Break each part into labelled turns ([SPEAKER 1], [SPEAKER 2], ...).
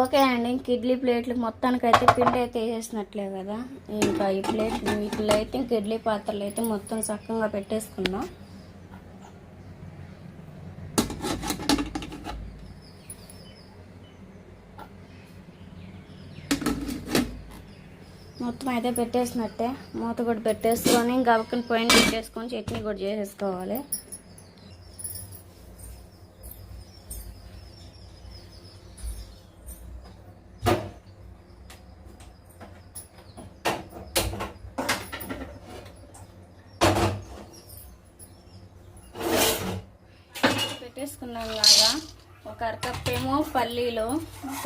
[SPEAKER 1] Okay అండి ఇంక ఇడ్లీ ప్లేట్లు మొత్తానికి అయితే పిండి అయితే వేసేసినట్లే కదా. ఇంకా ఈ ప్లేట్ వీటిలో అయితే ఇంక ఇడ్లీ పాత్రలు అయితే మొత్తం చక్కగా పెట్టేసుకుందాం. మొత్తం అయితే పెట్టేసినట్టే. మూత కూడా పెట్టేసుకొని గబక్కని పైన పెట్టేసుకొని చట్నీ కూడా చేసేసుకోవాలి. పెట్టేసుకున్నాం కదా ఒక అరకప్ ఏమో పల్లీలు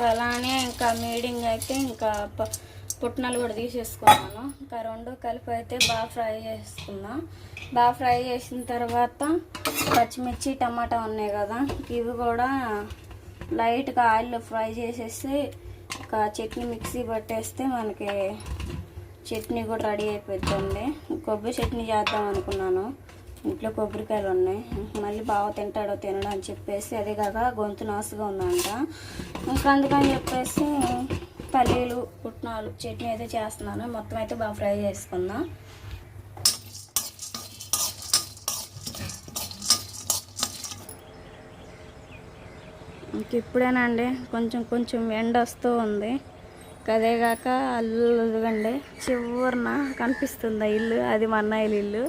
[SPEAKER 1] అలానే ఇంకా మీడింగ్ అయితే ఇంకా పుట్నాలు కూడా తీసేసుకున్నాను. ఇంకా రెండు కలిపి అయితే బాగా ఫ్రై చేసుకున్నా. బాగా ఫ్రై చేసిన తర్వాత పచ్చిమిర్చి టమాటా ఉన్నాయి కదా ఇవి కూడా లైట్గా ఆయిల్లో ఫ్రై చేసేసి ఇంకా చట్నీ మిక్సీ పట్టేస్తే మనకి చట్నీ కూడా రెడీ అయిపోతుంది కొబ్బరి చట్నీ చేద్దాం అనుకున్నాను. ఇంట్లో కొబ్బరికాయలు ఉన్నాయి. మళ్ళీ బాగా తింటాడో తినడం అని చెప్పేసి అదే కాక గొంతు నాసుగా ఉందంట. ఇంకా అందుకని చెప్పేసి పల్లీలు పుట్నాలు చట్నీ అయితే చేస్తున్నాను. మొత్తం అయితే బాగా ఫ్రై చేసుకుందాం. ఇంక ఇప్పుడేనండి. కొంచెం కొంచెం ఎండ వస్తూ ఉంది. అదేగాక అల్లు ఇదిగండి చివరిన కనిపిస్తుంది ఆ ఇల్లు. అది మా అన్నయ్యల ఇల్లు.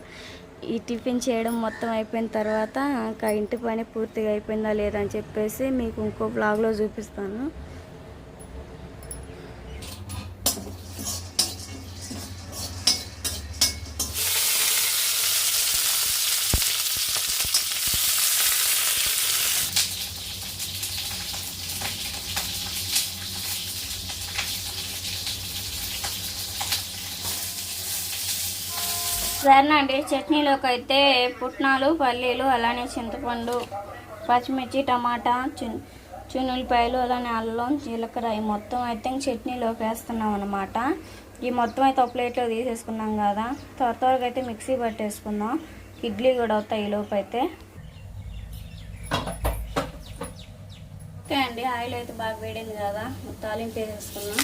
[SPEAKER 1] ఈ టిఫిన్ చేయడం మొత్తం అయిపోయిన తర్వాత ఇంకా ఇంటి పని పూర్తిగా అయిపోయిందా లేదా అని చెప్పేసి మీకు ఇంకో బ్లాగ్లో చూపిస్తాను. సరేనండి చట్నీలోకి అయితే పుట్నాలు పల్లీలు అలానే చింతపండు పచ్చిమిర్చి టమాటా చిన్ చిన్నులపాయలు అలానే అల్లం జీలకర్ర ఈ మొత్తం అయితే ఇంక చట్నీలోకి వేస్తున్నాం అనమాట ఈ మొత్తం అయితే ఒక ప్లేట్లో తీసేసుకున్నాం కదా. త్వర త్వరగా అయితే మిక్సీ పట్టేసుకుందాం. ఇడ్లీ కూడా అవుతాయి ఈ అయితే. ఓకే అండి ఆయిల్ అయితే బాగా వేడింది కదా. తాలింపు వేసేసుకున్నాం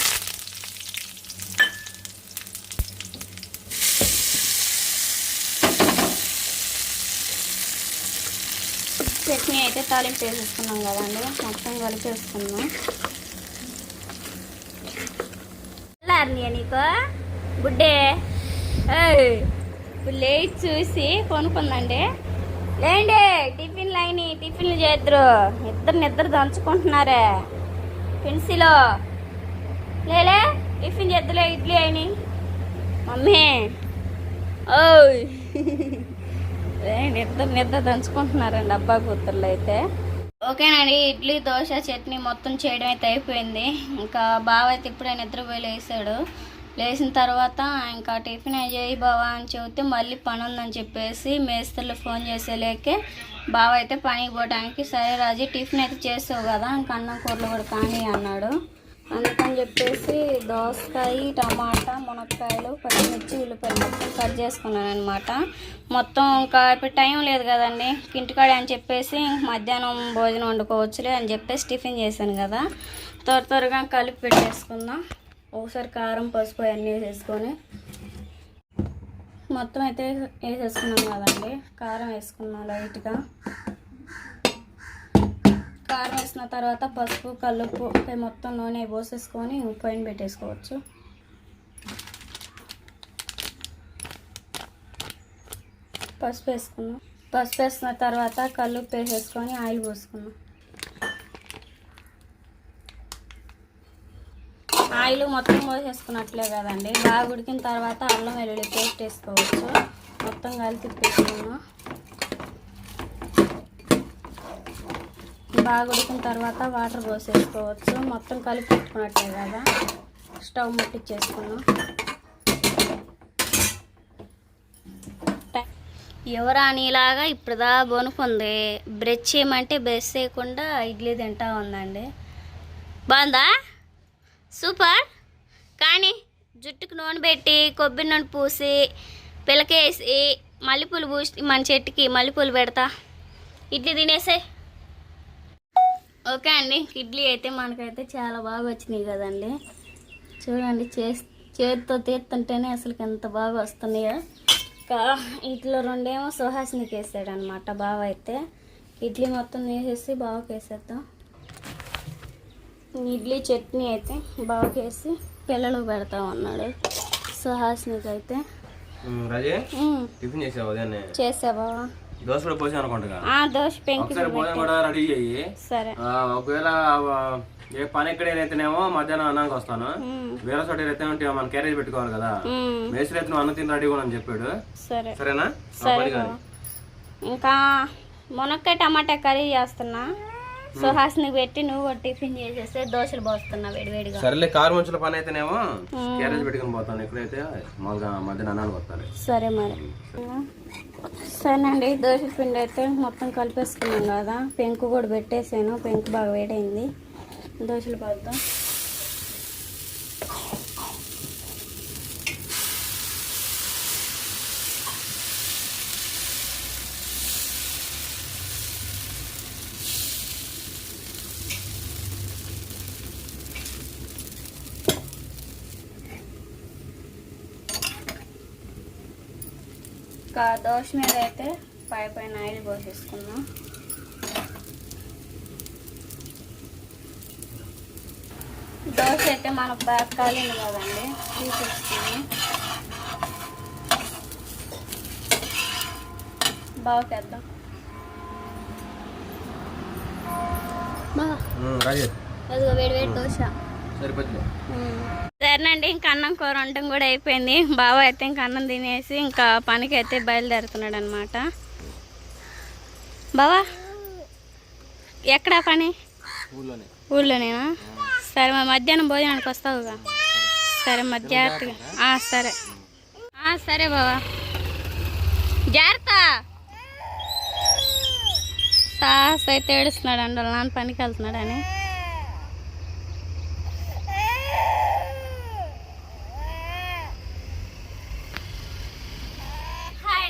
[SPEAKER 1] చట్నీ అయితే తాలింపు వేసేసుకున్నాం కదండి. మొత్తం కలిపేసుకున్నాం లార్నియా నీకు? గుడ్డే. ఇప్పుడు లేచి చూసి కొనుక్కుందండి. లేండి టిఫిన్లు అయినాయి టిఫిన్లు చేద్దరు. ఇద్దరు నిద్ర దంచుకుంటున్నారే. పెన్సిలో. లేలే టిఫిన్ చేద్దలే ఇడ్లీ అయినాయి. మమ్మీ. ఓయ్. ఏ నిద్ర నిద్ర దంచుకుంటున్నారండి అబ్బా కూతుర్లు అయితే. ఓకేనండి ఇడ్లీ దోశ చట్నీ మొత్తం చేయడం అయితే అయిపోయింది. ఇంకా బావ అయితే ఇప్పుడే నిద్రపోయి లేసాడు. లేచిన తర్వాత ఇంకా టిఫిన్ చేయి బావా అని చెబితే మళ్ళీ పని ఉందని చెప్పేసి మేస్త్రులు ఫోన్ చేసేలేకే బావ అయితే పనికి పోవడానికి సరే రాజు టిఫిన్ అయితే చేసావు కదా ఇంకా అన్నం కూరలు కూడా కానీ అన్నాడు. అందుకని చెప్పేసి దోసకాయ టమాటా మునక్కాయలు పచ్చిమిర్చి ఉల్లిపాయలు కట్ చేసుకున్నాను అనమాట మొత్తం ఇంకా ఇప్పుడు టైం లేదు కదండి. ఇంటికాడ అని చెప్పేసి మధ్యాహ్నం భోజనం వండుకోవచ్చులే అని చెప్పేసి టిఫిన్ చేశాను కదా. త్వర త్వరగా కలిపి పెట్టేసుకుందాం. ఒకసారి కారం పసుపు అన్నీ వేసేసుకొని మొత్తం అయితే వేసేసుకున్నాం కదండి. కారం వేసుకున్నాం లైట్గా. కారం వేసిన తర్వాత పసుపు కల్లుప్పు మొత్తం నూనె పోసేసుకొని పైన పెట్టేసుకోవచ్చు. పసుపు వేసుకున్నాం. పసుపు వేసిన తర్వాత కల్లుప్పు వేసేసుకొని ఆయిల్ పోసుకున్నాం. ఆయిల్ మొత్తం పోసేసుకున్నట్లే కదండి. బాగా ఉడికిన తర్వాత అల్లం వెల్లుల్లి పేస్ట్ వేసుకోవచ్చు. మొత్తం కలిపి తిప్పేసుకున్నాం బాగా ఉడికిన తర్వాత వాటర్ పోసేసుకోవచ్చు. మొత్తం కలిపి పెట్టుకున్నట్టే కదా. స్టవ్ ముట్టించేసుకున్నాం ఎవరానిలాగా ఇప్పుడుదా బొనుకుంది బ్రెష్ చేయమంటే బ్రెష్ చేయకుండా ఇడ్లీ తింటా ఉందండి. బాగుందా? సూపర్. కానీ జుట్టుకు నూనె పెట్టి కొబ్బరి నూనె పూసి పిలకేసి మల్లెపూలు పూసి మన చెట్టుకి మల్లెపూలు పెడతా. ఇడ్లీ తినేసే ఓకే అండి. ఇడ్లీ అయితే మనకైతే చాలా బాగా వచ్చినాయి కదండి. చూడండి చే చేతితో తీస్తుంటేనే అసలు ఎంత బాగా వస్తున్నాయో. ఇట్లా రెండేమో సుహాసినికి వేసాడు అనమాట బావ అయితే ఇడ్లీ మొత్తం వేసేసి బావకి వేసేద్దాం. ఇడ్లీ చట్నీ అయితే బావకి వేసి పిల్లలకు పెడతా ఉన్నాడు సుహాసినికి అయితే
[SPEAKER 2] చేసావు దోశ కూడా పోసాను అనుకుంటా
[SPEAKER 1] ఆ దోశ పెంకి
[SPEAKER 2] ఒకసారి భోజనం కూడా రెడీ చెయ్యి.
[SPEAKER 1] సరే.
[SPEAKER 2] ఆ, ఒకవేళ ఆ, ఏ పని ఎక్కడైతేనేమో మధ్యాహ్నం అన్నానికి వస్తాను. వేరే చోట అయితే ఉంటే మన క్యారేజ్ పెట్టుకోవాలి కదా.
[SPEAKER 1] ఉమ్,
[SPEAKER 2] మేస్త్రి అయితే నువ్వు అన్నం తిని రెడీ కూడా అని చెప్పాడు.
[SPEAKER 1] సరే.
[SPEAKER 2] సరేనా? ఆ
[SPEAKER 1] సరే
[SPEAKER 2] పని
[SPEAKER 1] బావ.
[SPEAKER 2] కానీ
[SPEAKER 1] ఇంకా మునక్కాయ టమాటా కర్రీ చేస్తున్నా. సుహాస్ని పెట్టి నువ్వు కూడా టిఫిన్ చేసేస్తే దోశలు పోస్తున్నా వేడివేడిగా.
[SPEAKER 2] సరేలే కారు మంచుల పని అయితేనేమో క్యారేజ్ పెట్టుకుని పోతాను. ఎక్కడైతే మామూలుగా మధ్యాహ్నం అన్నానికి వస్తాను.
[SPEAKER 1] సరే మరి. సరేనండి దోశ పిండి అయితే మొత్తం కలిపేసుకున్నాం కదా. పెంకు కూడా పెట్టేసాను పెంకు బాగా వేడైంది. దోశలు పోద్దాం ఇంకా దోశ మీద అయితే పై పైన ఆయిల్ పోసేసుకుందాం. దోశ అయితే మనకు బాగా కాలింది కదండి తీసేసుకున్నాం బాగా అదిగో వేడి వేడి దోశ.
[SPEAKER 2] సరిపోతుంది
[SPEAKER 1] సరేనండి ఇంకా అన్నం కూర వంటం కూడా అయిపోయింది. బావ అయితే ఇంకా అన్నం తినేసి ఇంకా పనికి అయితే బయలుదేరుతున్నాడు అనమాట బావా ఎక్కడా పని?
[SPEAKER 2] ఊళ్ళోనే
[SPEAKER 1] ఊళ్ళోనేనా సరే మరి మధ్యాహ్నం భోజనానికి వస్తావుగా? సరే మరి జాగ్రత్తగా సరే. సరే బావా. జాగ్రత్త. సాస్ అయితే ఏడుస్తున్నాడు అండి వాళ్ళ నాన్న పనికి వెళ్తున్నాడని హాయ్ అండి